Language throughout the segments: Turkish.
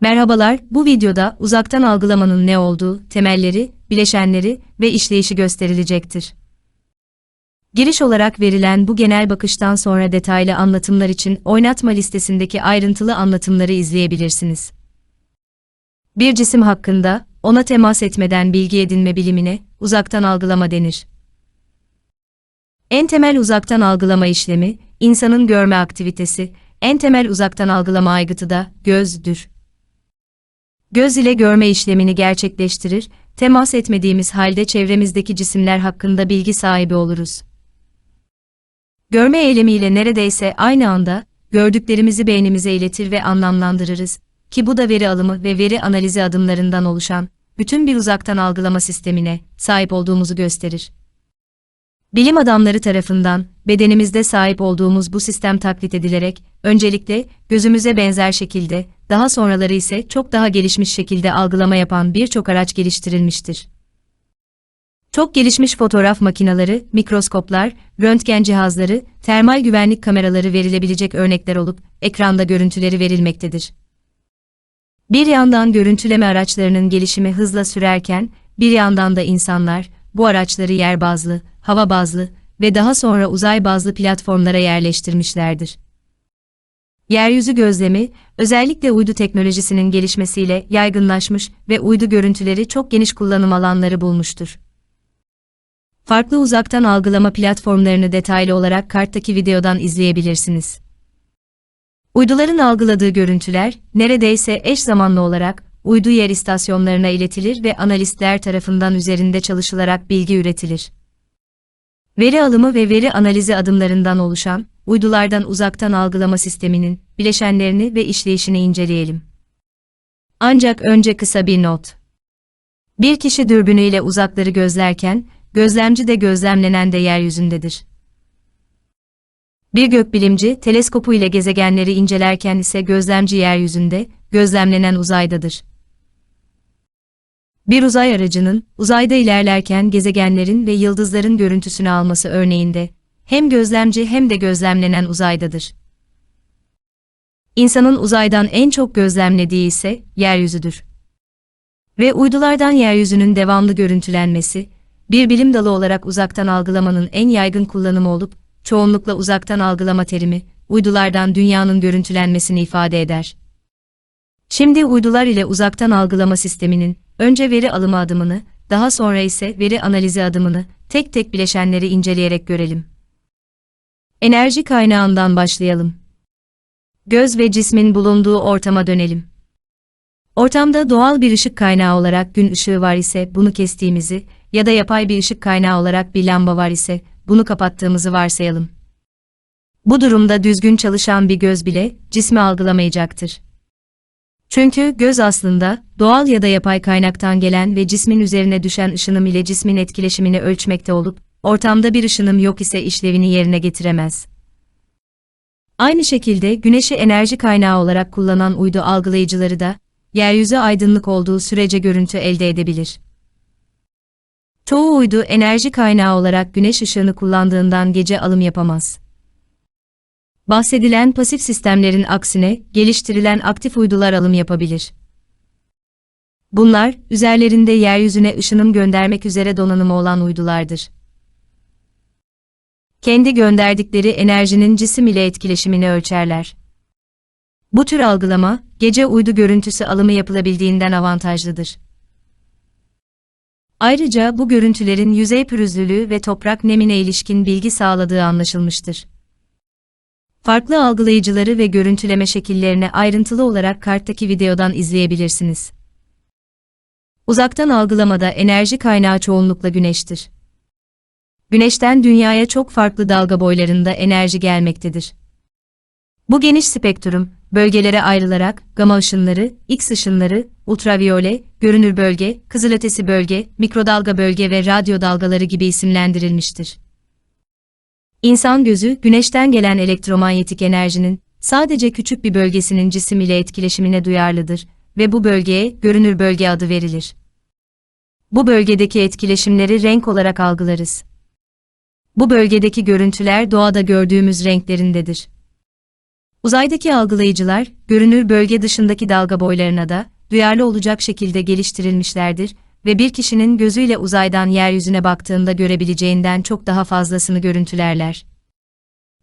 Merhabalar, bu videoda uzaktan algılamanın ne olduğu, temelleri, bileşenleri ve işleyişi gösterilecektir. Giriş olarak verilen bu genel bakıştan sonra detaylı anlatımlar için oynatma listesindeki ayrıntılı anlatımları izleyebilirsiniz. Bir cisim hakkında, ona temas etmeden bilgi edinme bilimine, uzaktan algılama denir. En temel uzaktan algılama işlemi, insanın görme aktivitesi, en temel uzaktan algılama aygıtı da gözdür. Göz ile görme işlemini gerçekleştirir, temas etmediğimiz halde çevremizdeki cisimler hakkında bilgi sahibi oluruz. Görme eylemiyle neredeyse aynı anda gördüklerimizi beynimize iletir ve anlamlandırırız ki bu da veri alımı ve veri analizi adımlarından oluşan bütün bir uzaktan algılama sistemine sahip olduğumuzu gösterir. Bilim adamları tarafından bedenimizde sahip olduğumuz bu sistem taklit edilerek öncelikle gözümüze benzer şekilde, daha sonraları ise çok daha gelişmiş şekilde algılama yapan birçok araç geliştirilmiştir. Çok gelişmiş fotoğraf makineleri, mikroskoplar, röntgen cihazları, termal güvenlik kameraları verilebilecek örnekler olup ekranda görüntüleri verilmektedir. Bir yandan görüntüleme araçlarının gelişimi hızla sürerken, bir yandan da insanlar bu araçları yer bazlı, hava bazlı ve daha sonra uzay bazlı platformlara yerleştirmişlerdir. Yeryüzü gözlemi, özellikle uydu teknolojisinin gelişmesiyle yaygınlaşmış ve uydu görüntüleri çok geniş kullanım alanları bulmuştur. Farklı uzaktan algılama platformlarını detaylı olarak karttaki videodan izleyebilirsiniz. Uyduların algıladığı görüntüler, neredeyse eş zamanlı olarak uydu yer istasyonlarına iletilir ve analistler tarafından üzerinde çalışılarak bilgi üretilir. Veri alımı ve veri analizi adımlarından oluşan, uydulardan uzaktan algılama sisteminin bileşenlerini ve işleyişini inceleyelim. Ancak önce kısa bir not. Bir kişi dürbünüyle uzakları gözlerken, gözlemci de gözlemlenen de yeryüzündedir. Bir gökbilimci, teleskopu ile gezegenleri incelerken ise gözlemci yeryüzünde, gözlemlenen uzaydadır. Bir uzay aracının, uzayda ilerlerken gezegenlerin ve yıldızların görüntüsünü alması örneğinde, hem gözlemci hem de gözlemlenen uzaydadır. İnsanın uzaydan en çok gözlemlediği ise yeryüzüdür. Ve uydulardan yeryüzünün devamlı görüntülenmesi, bir bilim dalı olarak uzaktan algılamanın en yaygın kullanımı olup, çoğunlukla uzaktan algılama terimi, uydulardan dünyanın görüntülenmesini ifade eder. Şimdi uydular ile uzaktan algılama sisteminin, önce veri alımı adımını, daha sonra ise veri analizi adımını, tek tek bileşenleri inceleyerek görelim. Enerji kaynağından başlayalım. Göz ve cismin bulunduğu ortama dönelim. Ortamda doğal bir ışık kaynağı olarak gün ışığı var ise bunu kestiğimizi ya da yapay bir ışık kaynağı olarak bir lamba var ise bunu kapattığımızı varsayalım. Bu durumda düzgün çalışan bir göz bile cismi algılamayacaktır. Çünkü göz aslında doğal ya da yapay kaynaktan gelen ve cismin üzerine düşen ışınım ile cismin etkileşimini ölçmekte olup ortamda bir ışınım yok ise işlevini yerine getiremez. Aynı şekilde güneşi enerji kaynağı olarak kullanan uydu algılayıcıları da yeryüzü aydınlık olduğu sürece görüntü elde edebilir. Çoğu uydu enerji kaynağı olarak güneş ışığını kullandığından gece alım yapamaz. Bahsedilen pasif sistemlerin aksine geliştirilen aktif uydular alım yapabilir. Bunlar, üzerlerinde yeryüzüne ışınım göndermek üzere donanımı olan uydulardır. Kendi gönderdikleri enerjinin cisim ile etkileşimini ölçerler. Bu tür algılama, gece uydu görüntüsü alımı yapılabildiğinden avantajlıdır. Ayrıca bu görüntülerin yüzey pürüzlülüğü ve toprak nemine ilişkin bilgi sağladığı anlaşılmıştır. Farklı algılayıcıları ve görüntüleme şekillerini ayrıntılı olarak karttaki videodan izleyebilirsiniz. Uzaktan algılamada enerji kaynağı çoğunlukla güneştir. Güneşten dünyaya çok farklı dalga boylarında enerji gelmektedir. Bu geniş spektrum, bölgelere ayrılarak gama ışınları, X ışınları, ultraviyole, görünür bölge, kızılötesi bölge, mikrodalga bölge ve radyo dalgaları gibi isimlendirilmiştir. İnsan gözü, güneşten gelen elektromanyetik enerjinin sadece küçük bir bölgesinin cisim ile etkileşimine duyarlıdır ve bu bölgeye görünür bölge adı verilir. Bu bölgedeki etkileşimleri renk olarak Uzaydaki algılayıcılar, görünür bölge dışındaki dalga boylarına da duyarlı olacak şekilde geliştirilmişlerdir ve bir kişinin gözüyle uzaydan yeryüzüne baktığında görebileceğinden çok daha fazlasını görüntülerler.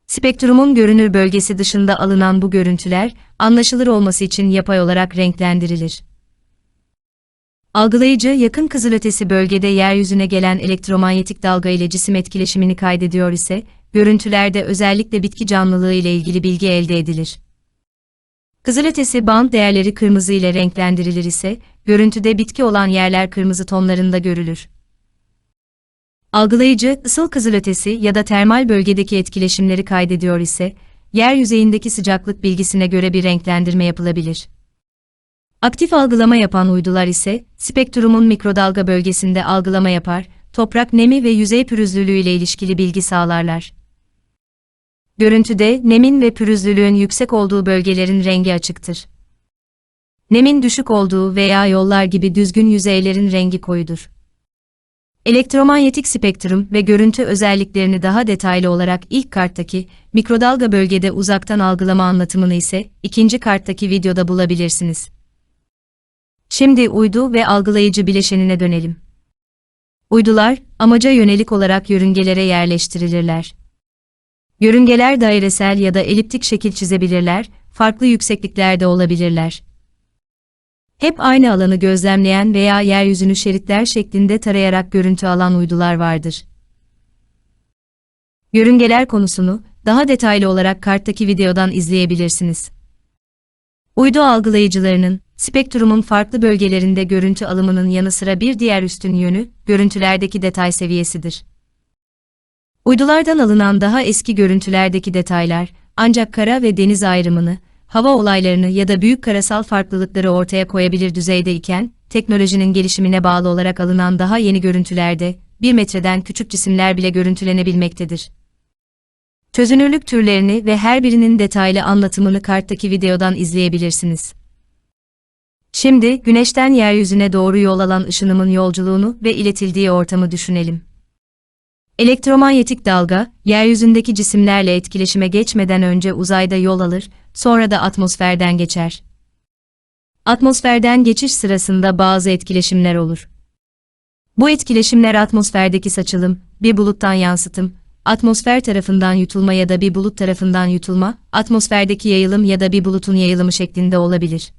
Spektrumun görünür bölgesi dışında alınan bu görüntüler, anlaşılır olması için yapay olarak renklendirilir. Algılayıcı yakın kızılötesi bölgede yeryüzüne gelen elektromanyetik dalga ile cisim etkileşimini kaydediyor ise, görüntülerde özellikle bitki canlılığı ile ilgili bilgi elde edilir. Kızılötesi band değerleri kırmızı ile renklendirilir ise, görüntüde bitki olan yerler kırmızı tonlarında görülür. Algılayıcı, ısıl kızılötesi ya da termal bölgedeki etkileşimleri kaydediyor ise, yer yüzeyindeki sıcaklık bilgisine göre bir renklendirme yapılabilir. Aktif algılama yapan uydular ise, spektrumun mikrodalga bölgesinde algılama yapar, toprak nemi ve yüzey pürüzlülüğü ile ilişkili bilgi sağlarlar. Görüntüde nemin ve pürüzlülüğün yüksek olduğu bölgelerin rengi açıktır. Nemin düşük olduğu veya yollar gibi düzgün yüzeylerin rengi koyudur. Elektromanyetik spektrum ve görüntü özelliklerini daha detaylı olarak ilk karttaki mikrodalga bölgede uzaktan algılama anlatımını ise ikinci karttaki videoda bulabilirsiniz. Şimdi uydu ve algılayıcı bileşenine dönelim. Uydular, amaca yönelik olarak yörüngelere yerleştirilirler. Yörüngeler dairesel ya da eliptik şekil çizebilirler, farklı yüksekliklerde olabilirler. Hep aynı alanı gözlemleyen veya yeryüzünü şeritler şeklinde tarayarak görüntü alan uydular vardır. Yörüngeler konusunu daha detaylı olarak karttaki videodan izleyebilirsiniz. Uydu algılayıcılarının, spektrumun farklı bölgelerinde görüntü alımının yanı sıra bir diğer üstün yönü, görüntülerdeki detay seviyesidir. Uydulardan alınan daha eski görüntülerdeki detaylar, ancak kara ve deniz ayrımını, hava olaylarını ya da büyük karasal farklılıkları ortaya koyabilir düzeyde iken, teknolojinin gelişimine bağlı olarak alınan daha yeni görüntülerde, bir metreden küçük cisimler bile görüntülenebilmektedir. Çözünürlük türlerini ve her birinin detaylı anlatımını karttaki videodan izleyebilirsiniz. Şimdi, güneşten yeryüzüne doğru yol alan ışınımın yolculuğunu ve iletildiği ortamı düşünelim. Elektromanyetik dalga, yeryüzündeki cisimlerle etkileşime geçmeden önce uzayda yol alır, sonra da atmosferden geçer. Atmosferden geçiş sırasında bazı etkileşimler olur. Bu etkileşimler atmosferdeki saçılım, bir buluttan yansıtım, atmosfer tarafından yutulma ya da bir bulut tarafından yutulma, atmosferdeki yayılım ya da bir bulutun yayılımı şeklinde olabilir.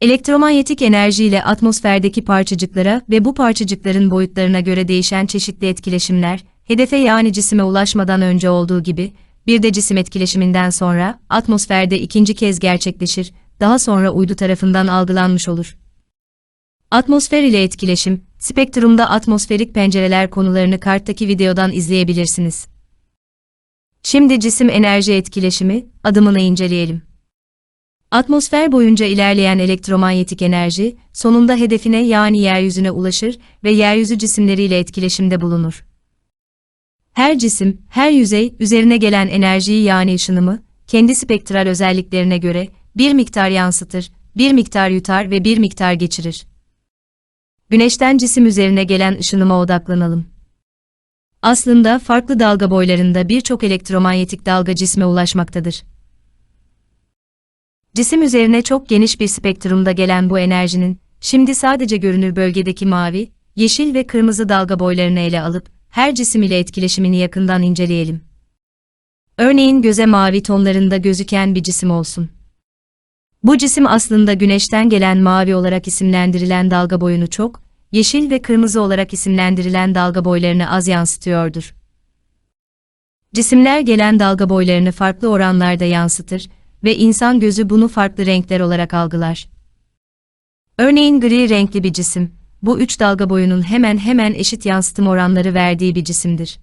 Elektromanyetik enerji ile atmosferdeki parçacıklara ve bu parçacıkların boyutlarına göre değişen çeşitli etkileşimler, hedefe yani cisime ulaşmadan önce olduğu gibi, bir de cisim etkileşiminden sonra atmosferde ikinci kez gerçekleşir, daha sonra uydu tarafından algılanmış olur. Atmosfer ile etkileşim, spektrumda atmosferik pencereler konularını karttaki videodan izleyebilirsiniz. Şimdi cisim enerji etkileşimi adımını inceleyelim. Atmosfer boyunca ilerleyen elektromanyetik enerji, sonunda hedefine yani yeryüzüne ulaşır ve yeryüzü cisimleriyle etkileşimde bulunur. Her cisim, her yüzey, üzerine gelen enerjiyi yani ışınımı, kendi spektral özelliklerine göre bir miktar yansıtır, bir miktar yutar ve bir miktar geçirir. Güneşten cisim üzerine gelen ışınıma odaklanalım. Aslında farklı dalga boylarında birçok elektromanyetik dalga cisme ulaşmaktadır. Cisim üzerine çok geniş bir spektrumda gelen bu enerjinin, şimdi sadece görünür bölgedeki mavi, yeşil ve kırmızı dalga boylarını ele alıp, her cisim ile etkileşimini yakından inceleyelim. Örneğin göze mavi tonlarında gözüken bir cisim olsun. Bu cisim aslında güneşten gelen mavi olarak isimlendirilen dalga boyunu çok, yeşil ve kırmızı olarak isimlendirilen dalga boylarını az yansıtıyordur. Cisimler gelen dalga boylarını farklı oranlarda yansıtır ve insan gözü bunu farklı renkler olarak algılar. Örneğin gri renkli bir cisim, bu üç dalga boyunun hemen hemen eşit yansıtım oranları verdiği bir cisimdir.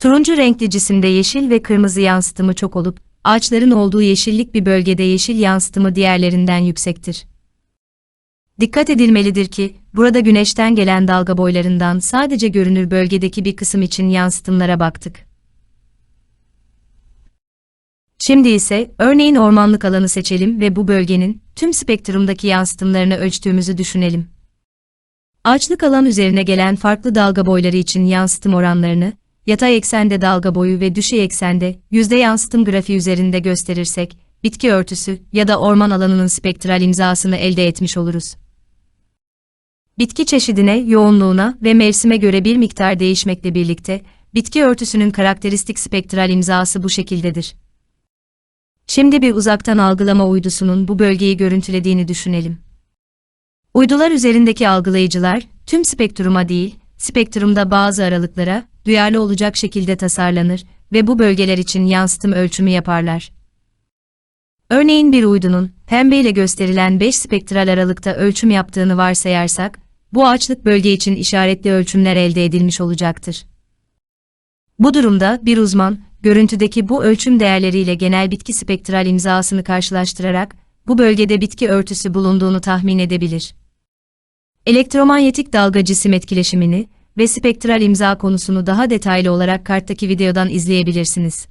Turuncu renkli cisimde yeşil ve kırmızı yansıtımı çok olup, ağaçların olduğu yeşillik bir bölgede yeşil yansıtımı diğerlerinden yüksektir. Dikkat edilmelidir ki, burada güneşten gelen dalga boylarından sadece görünür bölgedeki bir kısım için yansıtımlara baktık. Şimdi ise örneğin ormanlık alanı seçelim ve bu bölgenin tüm spektrumdaki yansıtımlarını ölçtüğümüzü düşünelim. Ağaçlık alan üzerine gelen farklı dalga boyları için yansıtım oranlarını yatay eksende dalga boyu ve düşey eksende yüzde yansıtım grafiği üzerinde gösterirsek, bitki örtüsü ya da orman alanının spektral imzasını elde etmiş oluruz. Bitki çeşidine, yoğunluğuna ve mevsime göre bir miktar değişmekle birlikte, bitki örtüsünün karakteristik spektral imzası bu şekildedir. Şimdi bir uzaktan algılama uydusunun bu bölgeyi görüntülediğini düşünelim. Uydular üzerindeki algılayıcılar, tüm spektruma değil, spektrumda bazı aralıklara, duyarlı olacak şekilde tasarlanır ve bu bölgeler için yansıtım ölçümü yaparlar. Örneğin bir uydunun, pembe ile gösterilen 5 spektral aralıkta ölçüm yaptığını varsayarsak, bu açlık bölge için işaretli ölçümler elde edilmiş olacaktır. Bu durumda bir uzman, görüntüdeki bu ölçüm değerleriyle genel bitki spektral imzasını karşılaştırarak, bu bölgede bitki örtüsü bulunduğunu tahmin edebilir. Elektromanyetik dalga cisim etkileşimini ve spektral imza konusunu daha detaylı olarak karttaki videodan izleyebilirsiniz.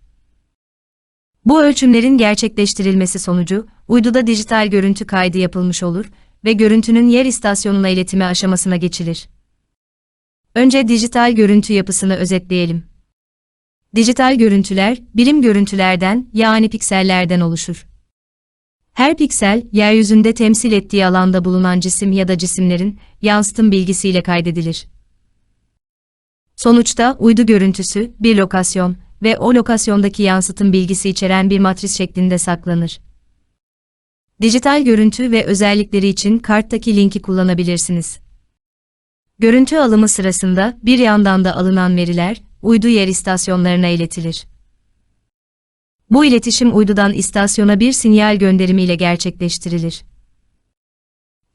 Bu ölçümlerin gerçekleştirilmesi sonucu, uyduda dijital görüntü kaydı yapılmış olur ve görüntünün yer istasyonuna iletimi aşamasına geçilir. Önce dijital görüntü yapısını özetleyelim. Dijital görüntüler, birim görüntülerden yani piksellerden oluşur. Her piksel, yeryüzünde temsil ettiği alanda bulunan cisim ya da cisimlerin yansıtım bilgisiyle kaydedilir. Sonuçta uydu görüntüsü bir lokasyon ve o lokasyondaki yansıtım bilgisi içeren bir matris şeklinde saklanır. Dijital görüntü ve özellikleri için karttaki linki kullanabilirsiniz. Görüntü alımı sırasında bir yandan da alınan veriler uydu yer istasyonlarına iletilir. Bu iletişim uydudan istasyona bir sinyal gönderimiyle gerçekleştirilir.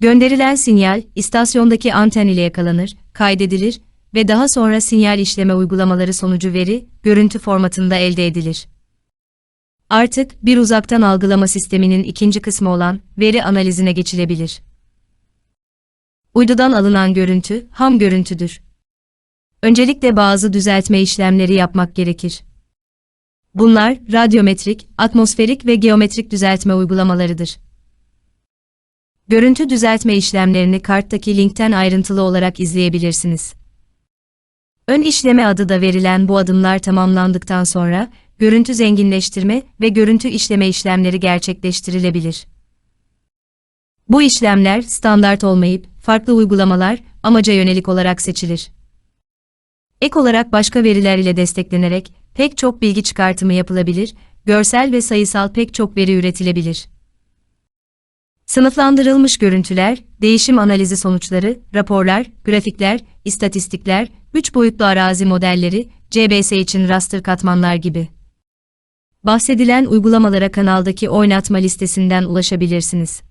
Gönderilen sinyal, istasyondaki anten ile yakalanır, kaydedilir ve daha sonra sinyal işleme uygulamaları sonucu veri, görüntü formatında elde edilir. Artık bir uzaktan algılama sisteminin ikinci kısmı olan veri analizine geçilebilir. Uydudan alınan görüntü, ham görüntüdür. Öncelikle bazı düzeltme işlemleri yapmak gerekir. Bunlar radyometrik, atmosferik ve geometrik düzeltme uygulamalarıdır. Görüntü düzeltme işlemlerini karttaki linkten ayrıntılı olarak izleyebilirsiniz. Ön işleme adı da verilen bu adımlar tamamlandıktan sonra, görüntü zenginleştirme ve görüntü işleme işlemleri gerçekleştirilebilir. Bu işlemler standart olmayıp, farklı uygulamalar, amaca yönelik olarak seçilir. Ek olarak başka veriler ile desteklenerek, pek çok bilgi çıkartımı yapılabilir, görsel ve sayısal pek çok veri üretilebilir. Sınıflandırılmış görüntüler, değişim analizi sonuçları, raporlar, grafikler, istatistikler, 3 boyutlu arazi modelleri, CBS için raster katmanlar gibi. Bahsedilen uygulamalara kanaldaki oynatma listesinden ulaşabilirsiniz.